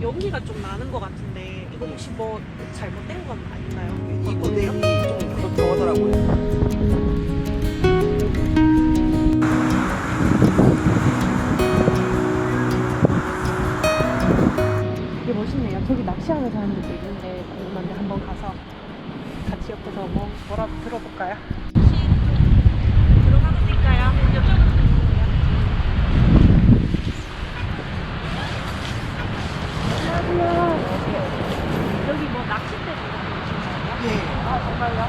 연기가 좀 나는 것 같은데 이거 혹시 뭐 잘못된 건 아닌가요? 이 모델이 좀 그렇다고 하더라고요. 되게 멋있네요. 저기 낚시하는 사람들도 있는데 궁금한데 한번 가서 같이 옆에서 뭐 뭐라도 들어볼까요? 들어가도 될까요? 여쭤봐도 안녕하세요. 여기 뭐 낚싯대 들고 계신가요? 예. 아 정말요?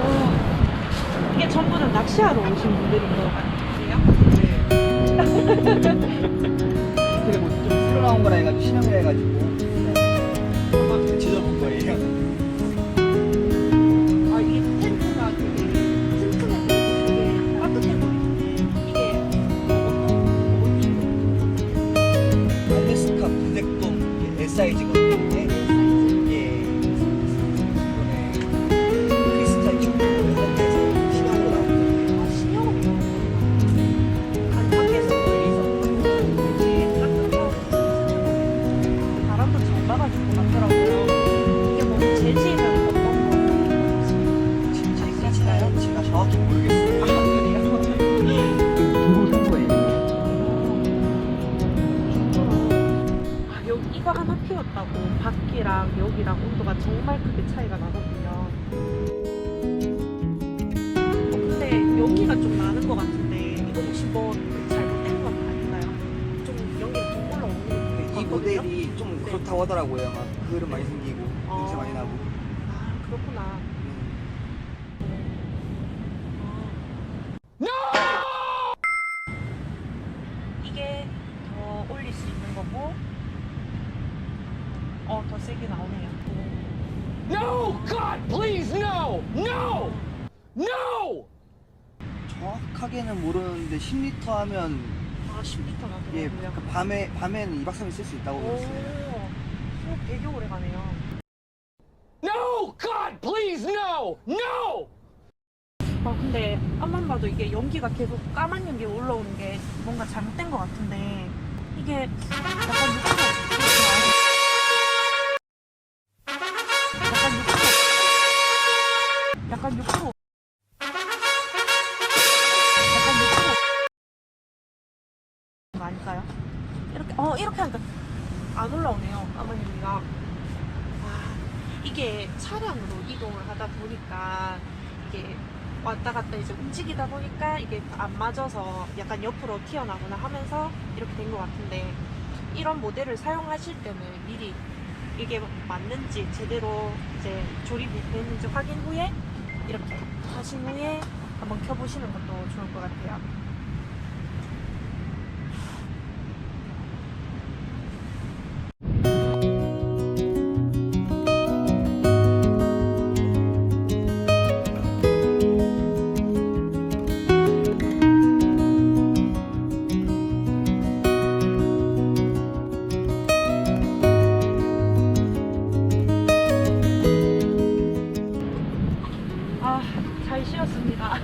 와, 이게 전부 다 낚시하러 오신 분들인 것 같아요. 되게 뭐좀 새로 나온 거라 해가지고 신형이라 해가지고 한번 지져볼 거예요. 아 이게 텐트가 되게 튼튼해 되게 따뜻해 보이는데 이게 어떤 알래스카 부색동 S사이즈거든요. 피웠다고 밖이랑 여기랑 온도가 정말 크게 차이가 나거든요. 어, 근데 연기가 좀 나는 것 같은데 이거 혹시 뭐 잘못된 건 아닌가요? 좀 연기가 좀 올라오는 것이 같거든요. 모델이 좀 네. 그렇다고 하더라고요. 막 그을음 많이 생기고 어. 냄새 많이 나고. 아 그렇구나. 음. 이게 더 올릴 수 있는 거고, 어 더 세게 나오네요. No! God, please, no! No! No! 정확하게는 모르는데 10리터 하면 아 10리터 나더라고요. 예, 그 밤에 밤에는 2박 3일 쓸 수 있다고 오, 그랬어요. 오, 되게 오래 가네요. No! God, please, no! No! 아 근데 앞만 봐도 이게 연기가 계속 까만 연기 올라오는 게 뭔가 잘못된 것 같은데 이게 약간 약간 6%. 약간 6%. 아닐까요? 이렇게 어 이렇게 하니까 안 올라오네요 까만연기가 아 이게 차량으로 이동을 하다 보니까 이게 왔다 갔다 이제 움직이다 보니까 이게 안 맞아서 약간 옆으로 튀어나거나 하면서 이렇게 된 것 같은데 이런 모델을 사용하실 때는 미리 이게 맞는지 제대로 이제 조립이 됐는지 확인 후에 이렇게 하신 후에 한번 켜보시는 것도 좋을 것 같아요. 잘 쉬었습니다.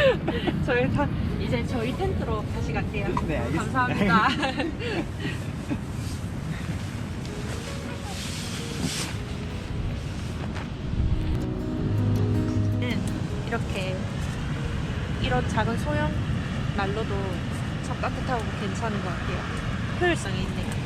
저희 다 이제 저희 텐트로 다시 갈게요. 네, 알겠습니다. 감사합니다. 네, 이렇게 이런 작은 소형 난로도 참 따뜻하고 괜찮은 것 같아요. 효율성이 있네요.